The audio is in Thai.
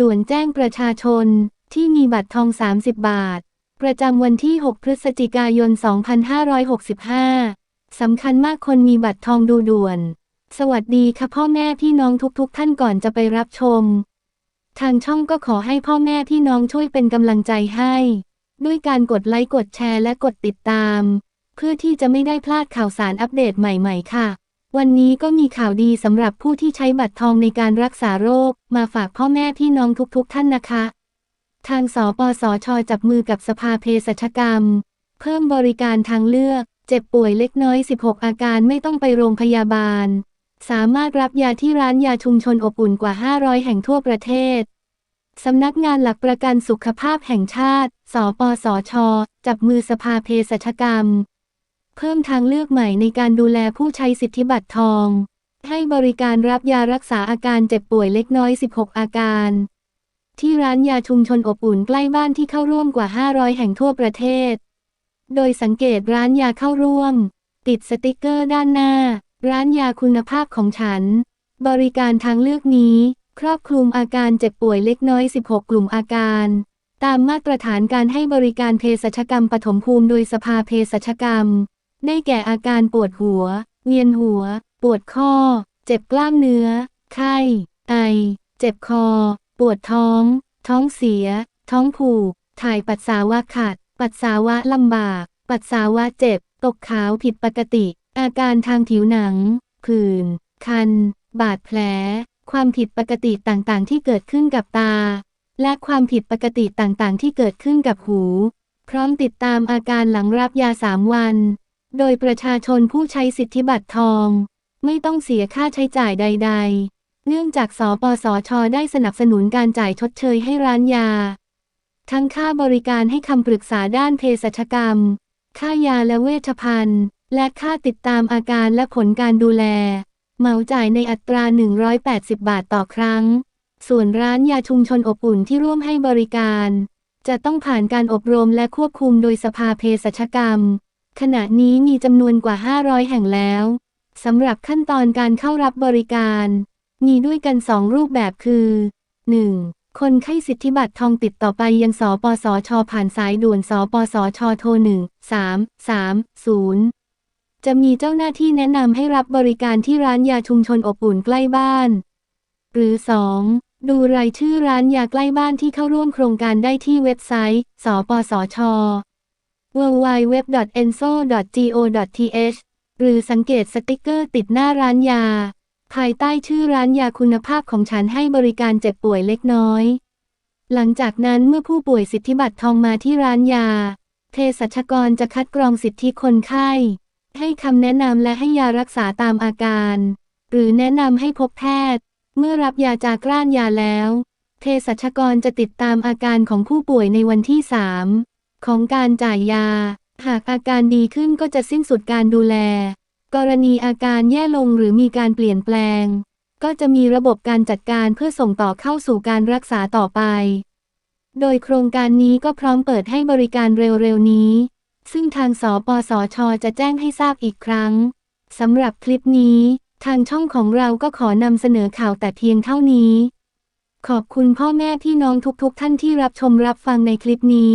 ด่วนแจ้งประชาชนที่มีบัตรทอง 30 บาท ประจำวันที่ 6 พฤศจิกายน 2565 สำคัญมากคนมีบัตรทองดูด่วน สวัสดีค่ะพ่อแม่พี่น้องทุกๆทท่านก่อนจะไปรับชม ทางช่องก็ขอให้พ่อแม่พี่น้องช่วยเป็นกำลังใจให้ ด้วยการกดไลค์กดแชร์และกดติดตาม เพื่อที่จะไม่ได้พลาดข่าวสารอัปเดตใหม่ ๆ ค่ะ วันนี้ก็มีข่าวดีสำหรับผู้ที่ใช้บัตรทองในการรักษาโรค มาฝากพ่อแม่พี่น้องทุกๆท่านนะคะ ทางสปสช จับมือกับสภาเภสัชกรรม เพิ่มบริการทางเลือก เจ็บป่วยเล็กน้อย 16 อาการไม่ต้องไปโรงพยาบาล สามารถรับยาที่ร้านยาชุมชนอบอุ่นกว่า 500 แห่งทั่วประเทศสำนักงานหลักประกันสุขภาพแห่งชาติ สปสช จับมือสภาเภสัชกรรม เพิ่มทางเลือกใหม่ในการดูแลผู้ใช้สิทธิบัตรทอง ให้บริการรับยารักษาอาการเจ็บป่วยเล็กน้อย 16 อาการ ที่ร้านยาชุมชนอบอุ่นใกล้บ้านที่เข้าร่วมกว่า 500 แห่งทั่วประเทศ โดยสังเกตร้านยาเข้าร่วม ติดสติกเกอร์ด้านหน้า ร้านยาคุณภาพของฉัน บริการทางเลือกนี้ ครอบคลุมอาการเจ็บป่วยเล็กน้อย 16 กลุ่มอาการตามมาตรฐานการให้บริการเภสัชกรรมปฐมภูมิโดยสภาเภสัชกรรม ได้แก่อาการปวดหัว เวียนหัว ปวดข้อ เจ็บกล้ามเนื้อ ไข้ ไอ เจ็บคอ ปวดท้อง ท้องเสีย ท้องผูก ถ่ายปัสสาวะขัด ปัสสาวะลำบาก ปัสสาวะเจ็บ ตกขาวผิดปกติ อาการทางผิวหนัง ผื่น คัน บาดแผล ความผิดปกติต่างๆ ที่เกิดขึ้นกับตา และความผิดปกติต่างๆ ที่เกิดขึ้นกับหู พร้อมติดตามอาการหลังรับยาสามวัน โดยประชาชนผู้ใช้สิทธิบัตรทอง ไม่ต้องเสียค่าใช้จ่ายใด ๆ เนื่องจากสปสช ได้สนับสนุนการจ่ายชดเชยให้ร้านยา ทั้งค่าบริการให้คำปรึกษาด้านเภสัชกรรม ค่ายาและเวชภัณฑ์ และค่าติดตามอาการและผลการดูแล เหมาจ่ายในอัตรา 180 บาทต่อครั้ง ส่วนร้านยาชุมชนอบอุ่นที่ร่วมให้บริการ จะต้องผ่านการอบรมและควบคุมโดยสภาเภสัชกรรม ขณะนี้มีจำนวนกว่า 500 แห่งแล้วสำหรับขั้นตอนการเข้ารับบริการ มีด้วยกันสองรูปแบบคือ 1. คนไข้สิทธิบัตรทองติดต่อไปยังสปสช ผ่านสายด่วนสปสชโทร1 3 3 0 จะมีเจ้าหน้าที่แนะนำให้รับบริการที่ร้านยาชุมชนอบอุ่นใกล้บ้าน หรือ 2. ดูรายชื่อร้านยาใกล้บ้านที่เข้าร่วมโครงการได้ที่เว็บไซต์ สปสช www.enso.go.th หรือสังเกตสติกเกอร์ติดหน้าร้านยา ภายใต้ชื่อร้านยาคุณภาพของฉันให้บริการเจ็บป่วยเล็กน้อย หลังจากนั้นเมื่อผู้ป่วยสิทธิบัตรทองมาที่ร้านยา เภสัชกรจะคัดกรองสิทธิคนไข้ ให้คำแนะนำและให้ยารักษาตามอาการ หรือแนะนำให้พบแพทย์ เมื่อรับยาจากร้านยาแล้ว เภสัชกรจะติดตามอาการของผู้ป่วยในวันที่ 3 ของการจ่ายยา หากอาการดีขึ้นก็จะสิ้นสุดการดูแล กรณีอาการแย่ลงหรือมีการเปลี่ยนแปลง ก็จะมีระบบการจัดการเพื่อส่งต่อเข้าสู่การรักษาต่อไป โดยโครงการนี้ก็พร้อมเปิดให้บริการเร็วๆนี้ ซึ่งทางสปสช จะแจ้งให้ทราบอีกครั้งสำหรับคลิปนี้ ทางช่องของเราก็ขอนำเสนอข่าวแต่เพียงเท่านี้ ขอบคุณพ่อแม่พี่น้องทุกๆท่านที่รับชมรับฟังในคลิปนี้